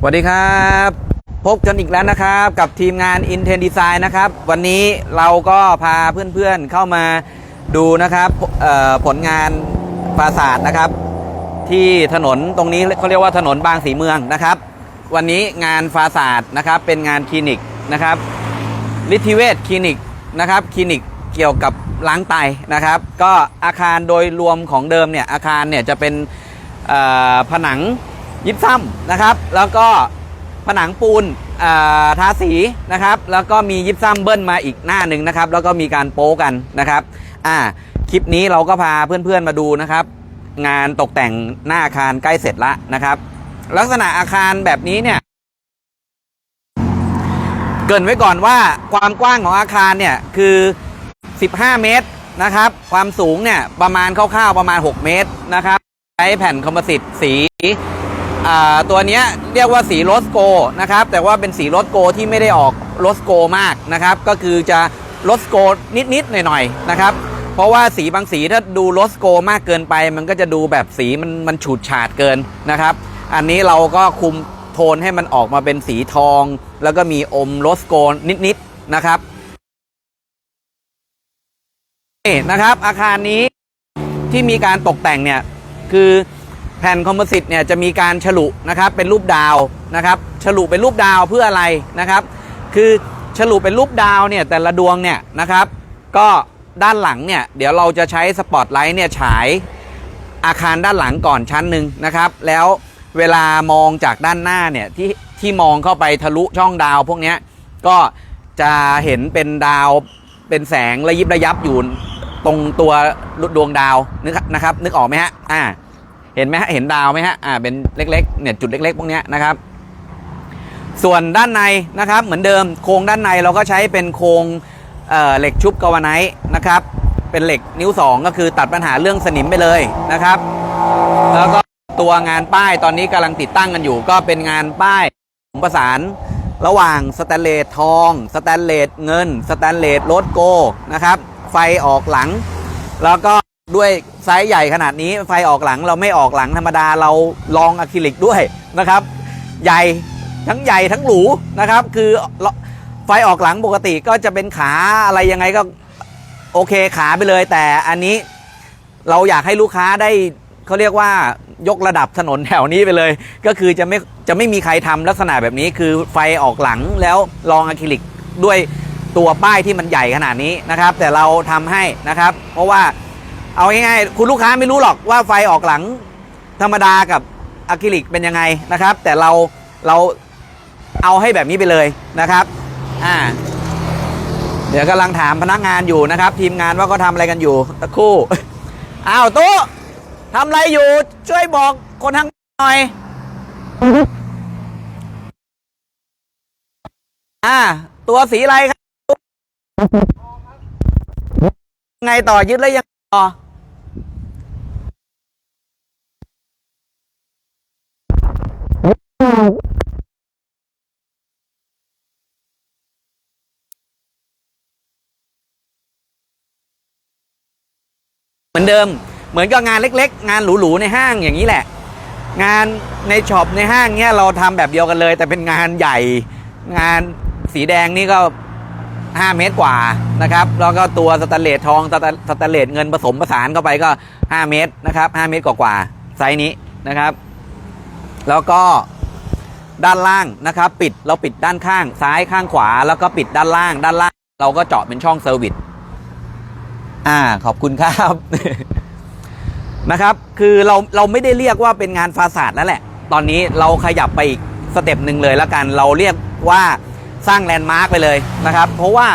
สวัสดีครับ พบกันอีกแล้วนะครับ กับทีมงาน Inten Design นะครับ วันนี้เราก็พาเพื่อนๆเข้ามาดูนะครับผลงานปราสาทนะครับ ที่ถนนตรงนี้เขาเรียกว่าถนนบางสีเมืองนะครับ วันนี้งานฟาสาดนะครับเป็นงานคลินิกนะครับฤทธิเวชคลินิกนะครับคลินิกเกี่ยวกับล้างไตนะครับ ก็อาคารโดยรวมของเดิมเนี่ยอาคารเนี่ยจะเป็นผนัง ยิบซ้ำนะครับ แล้วก็ผนังปูนทาสีนะครับ แล้วก็มียิบซ้ำเบิ้ลมาอีกหน้าหนึ่งนะครับ แล้วก็มีการโป๊กันนะครับอ่าคลิปนี้เราก็พาเพื่อนๆมาดูนะครับ งานตกแต่งหน้าอาคารใกล้เสร็จละนะครับ ลักษณะอาคารแบบนี้เนี่ยเกรินไว้ก่อนว่าความกว้างของอาคารเนี่ยคือ 15 เมตรนะครับ ความสูงเนี่ยประมาณคร่าวๆประมาณ 6 เมตรนะครับ ใช้แผ่นคอมโพสิตสี ตัวนี้เรียกว่าสีโรสโกนะครับ แต่ว่าเป็นสีโรสโกที่ไม่ได้ออกโรสโกมากนะครับ ก็คือจะโรสโกนิดๆหน่อยๆนะครับ เพราะว่าสีบางสีถ้าดูโรสโกมากเกินไป มันก็จะดูแบบสีมันมันฉูดฉาดเกินนะครับ อันนี้เราก็คุมโทนให้มันออกมาเป็นสีทอง แล้วก็มีอมโรสโกนิดๆนะครับนี่นะครับอาคารนี้ที่มีการตกแต่งเนี่ยคือ ผ่นคอมโพสิตเนี่ยจะมีการฉลุนะครับเป็นรูปดาวนะครับฉลุเป็นรูปดาวเพื่ออะไรนะครับ คือฉลุเป็นรูปดาวเนี่ยแต่ละดวงเนี่ยนะครับก็ด้านหลังเนี่ยเดี๋ยวเราจะใช้สปอตไลท์เนี่ยฉายอาคารด้านหลังก่อนชั้นหนึ่งนะครับ แล้วเวลามองจากด้านหน้าเนี่ยที่ที่มองเข้าไปทะลุช่องดาวพวกนี้ก็จะเห็นเป็นดาวเป็นแสงระยิบระยับอยู่ตรงตัวดวงดาวนึกนะครับ นึกออกไหมฮะอ่า เห็นไหมฮะเห็นดาวไหมฮะอ่าเป็นเล็กๆเนี่ยจุดเล็ก ๆ พวกนี้นะครับ ส่วนด้านในนะครับ เหมือนเดิมโครงด้านในเราก็ใช้เป็นโครงเเหล็กชุบกาวไนท์นะครับ เป็นเหล็กนิ้ว 2 ก็คือตัดปัญหาเรื่องสนิมไปเลยนะครับ แล้วก็ตัวงานป้ายตอนนี้กำลังติดตั้งกันอยู่ ก็เป็นงานป้ายผสมผสานระหว่างสแตนเลสทอง สแตนเลสเงิน สแตนเลสโรดโกนะครับ ไฟออกหลัง แล้วก็ ด้วยไซส์ใหญ่ขนาดนี้ไฟออกหลังเราไม่ออกหลังธรรมดาเราลองอะคริลิกด้วยนะครับ ใหญ่ทั้งใหญ่ทั้งหรูนะครับ คือไฟออกหลังปกติก็จะเป็นขาอะไรยังไงก็โอเคขาไปเลย แต่อันนี้เราอยากให้ลูกค้าได้เขาเรียกว่ายกระดับถนนแถวนี้ไปเลย ก็คือจะไม่จะไม่มีใครทำลักษณะแบบนี้คือไฟออกหลังแล้วลองอะคริลิกด้วยตัวป้ายที่มันใหญ่ขนาดนี้นะครับ แต่เราทำให้นะครับ เพราะว่า เอาง่ายๆคุณลูกค้าไม่รู้หรอกว่าไฟออกหลังธรรมดากับอะคริลิกเป็นยังไงนะครับ แต่เราเราเอาให้แบบนี้ไปเลยนะครับอ่าเดี๋ยวกำลังถามพนักงานอยู่นะครับ ทีมงานว่าก็ทำอะไรกันอยู่ตะคู่อ้าวตู้ทำอะไรอยู่ ช่วยบอกคนทางหน่อย อ่า ตัวสีอะไรครับ ไงต่อยึดแล้วยังต่อ เหมือนเดิม เหมือนกับงานเล็ก ๆ งานหรูๆในห้างอย่างนี้แหละ งานในช็อปในห้างเนี้ยเราทำแบบเดียวกันเลย แต่เป็นงานใหญ่ งานสีแดงนี่ก็ 5 เมตรกว่านะครับแล้วก็ตัวสแตนเลสทองสแตนสแตนเลสเงินผสมผสานเข้าไปก็ 5 เมตรนะครับ5เมตรกว่าๆไซส์นี้นะครับ แล้วก็ ด้านล่างนะครับ ปิดเราปิดด้านข้าง ซ้ายข้างขวา แล้วก็ปิดด้านล่าง ด้านล่าง เราก็เจาะเป็นช่องเซอร์วิสอ่าขอบคุณครับนะครับ คือเราเราไม่ได้เรียกว่าเป็นงานฟาสาดแล้วแหละ ตอนนี้เราขยับไปอีกสเต็ปหนึ่งเลยแล้วกัน เราเรียกว่าสร้างแลนด์มาร์กไปเลยนะครับ เพราะว่า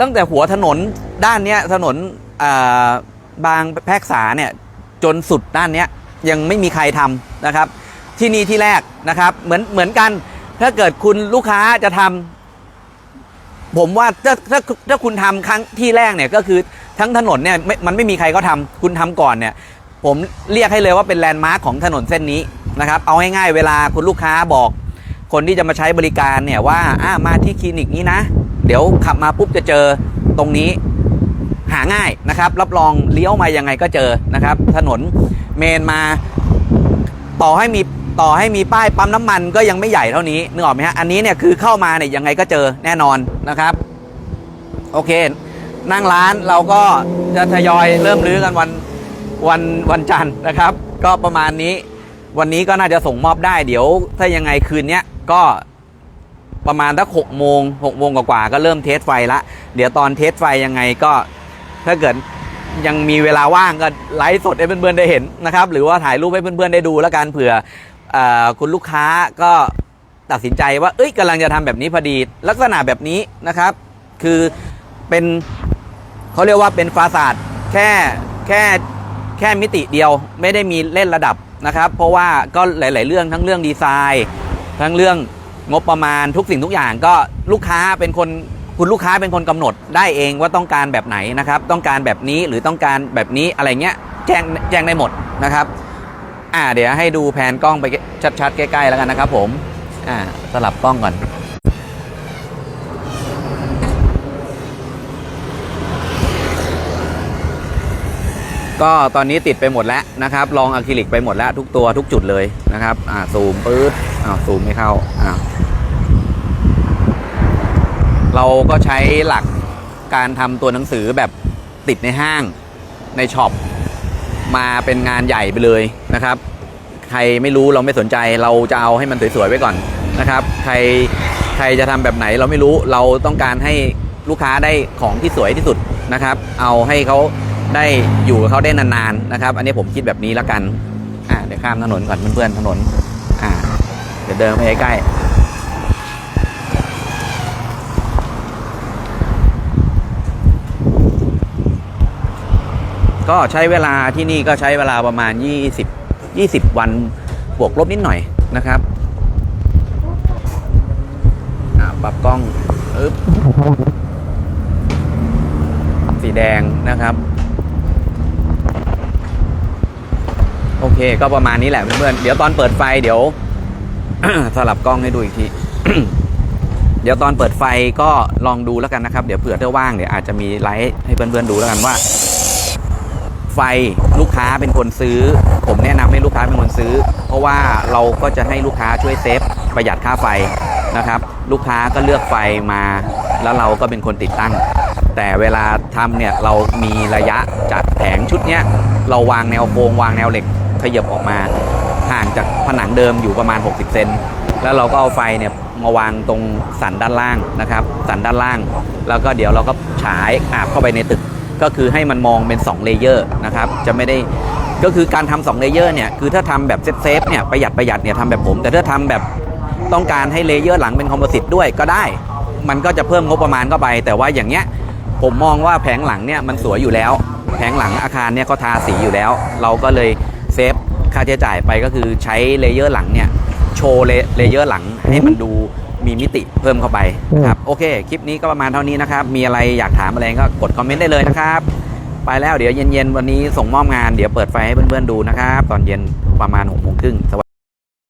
ตั้งแต่หัวถนนด้านเนี้ยถนนบางแพรกษาเนี่ยจนสุดด้านเนี้ยยังไม่มีใครทำนะครับ ที่นี่ที่แรกนะครับ เหมือนเหมือนกัน ถ้าเกิดคุณลูกค้าจะทำผมว่าถ้าถ้าถ้าคุณทำครั้งที่แรกเนี่ยก็คือทั้งถนนเนี่ยมันไม่มีใครก็ทำคุณทำก่อนเนี่ย ผมเรียกให้เลยว่าเป็นแลนด์มาร์คของถนนเส้นนี้นะครับ เอาง่ายๆเวลาคุณลูกค้าบอก คนที่จะมาใช้บริการเนี่ยว่าอ่ามาที่คลินิกนี้นะ เดี๋ยวขับมาปุ๊บจะเจอตรงนี้หาง่ายนะครับ รับรองเลี้ยวมายังไงก็เจอนะครับ ถนนเมนมา ต่อให้มี ต่อให้มีป้ายปั๊มน้ำมันก็ยังไม่ใหญ่เท่านี้นึกออกไหมฮะอันนี้เนี่ยคือเข้ามาเนี่ยยังไงก็เจอแน่นอนนะครับ โอเค นั่งร้านเราก็จะทยอยเริ่มรื้อกันวันวันวันจันทร์นะครับ ก็ประมาณนี้ วันนี้ก็น่าจะส่งมอบได้เดี๋ยว ถ้ายังไงคืนเนี้ยก็ประมาณสักหกโมงหกโมงกว่าๆก็เริ่มเทสไฟละเดี๋ยวตอนเทสไฟยังไงก็ถ้าเกิดยังมีเวลาว่างก็ไลฟ์สดให้เพื่อนๆได้เห็นนะครับ หรือว่าถ่ายรูปให้เพื่อนๆได้ดูแล้วกันเผื่อ คุณลูกค้าก็ตัดสินใจว่า เอ้ยกำลังจะทำแบบนี้พอดี ลักษณะแบบนี้นะครับ คือเป็นเขาเรียกว่าเป็นฟาสาดแค่แค่แค่มิติเดียวไม่ได้มีเล่นระดับนะครับ เพราะว่าก็หลาย ๆ เรื่องทั้งเรื่องดีไซน์ ทั้งเรื่องงบประมาณทุกสิ่งทุกอย่างก็ลูกค้าเป็นคนคุณลูกค้าเป็นคนกำหนดได้เองว่าต้องการแบบไหนนะครับ ต้องการแบบนี้หรือต้องการแบบนี้อะไรเงี้ยแจ้งแจ้งได้หมดนะครับ อ่าเดี๋ยวให้ดูแผนกล้องไปชัดๆใกล้ๆแล้วกันนะครับผมอ่าสลับกล้องก่อนก็ตอนนี้ติดไปหมดแล้วนะครับลองอะคริลิกไปหมดแล้วทุกตัวทุกจุดเลยนะครับอ่าซูมปื๊ดอ้าวซูมไม่เข้าอ้าวเราก็ใช้หลักการทำตัวหนังสือแบบติดในห้างในช็อป มาเป็นงานใหญ่ไปเลยนะครับ ใครไม่รู้เราไม่สนใจเราจะเอาให้มันสวยๆไว้ก่อนนะครับ ใครใครจะทำแบบไหนเราไม่รู้เราต้องการให้ลูกค้าได้ของที่สวยที่สุดนะครับ เอาให้เขาได้อยู่กับเขาได้นานๆนะครับ อันนี้ผมคิดแบบนี้แล้วกันอ่าเดี๋ยวข้ามถนนก่อนเพื่อนๆถนนอ่าเดี๋ยวเดินไปใกล้ ก็ใช้เวลาที่นี่ก็ใช้เวลาประมาณ 20 20 วันบวกลบนิดหน่อยนะครับปรับกล้องอึ๊บสีแดงนะครับ โอเคก็ประมาณนี้แหละเพื่อนๆเดี๋ยวตอนเปิดไฟเดี๋ยวสลับกล้องให้ดูอีกทีเดี๋ยวตอนเปิดไฟก็ลองดูแล้วกันนะครับ เดี๋ยวเผื่อถ้าว่างเดี๋ยวอาจจะมีไลฟ์ให้เพื่อนๆดูแล้วกันว่า ไฟลูกค้าเป็นคนซื้อ ผมแนะนำให้ลูกค้าเป็นคนซื้อ เพราะว่าเราก็จะให้ลูกค้าช่วยเซฟประหยัดค่าไฟนะครับ ลูกค้าก็เลือกไฟมา แล้วเราก็เป็นคนติดตั้ง แต่เวลาทำเนี่ยเรามีระยะจากแผงชุดเนี้ยเราวางแนวโครงวางแนวเหล็กขยับออกมาห่างจากผนังเดิมอยู่ประมาณ 60 เซนแล้วเราก็เอาไฟเนี่ยมาวางตรงสันด้านล่างนะครับ สันด้านล่าง แล้วก็เดี๋ยวเราก็ฉายอาบเข้าไปในตึก ก็คือให้มันมองเป็น2เลเยอร์นะครับจะไม่ได้ก็คือการทำ2เลเยอร์เนี่ยคือถ้าทำแบบเซฟๆเนี่ยประหยัดประหยัดเนี่ยทำแบบผม แต่ถ้าทำแบบต้องการให้เลเยอร์หลังเป็นคอมโพสิตด้วยก็ได้ มันก็จะเพิ่มงบประมาณเข้าไป แต่ว่าอย่างเงี้ยผมมองว่าแผงหลังเนี่ยมันสวยอยู่แล้ว แผงหลังอาคารเนี่ยเขาทาสีอยู่แล้ว เราก็เลยเซฟค่าใช้จ่ายไปก็คือใช้เลเยอร์หลังเนี่ยโชว์เลเยอร์หลังให้มันดู มีมิติเพิ่มเข้าไปนะครับโอเค คลิปนี้ก็ประมาณเท่านี้นะครับ มีอะไรอยากถามอะไรก็กดคอมเมนต์ได้เลยนะครับ ไปแล้วเดี๋ยวเย็นๆ วันนี้ส่งมอบงานเดี๋ยวเปิดไฟให้เพื่อนๆดูนะครับ ตอนเย็นประมาณหกโมงครึ่งสวัสดี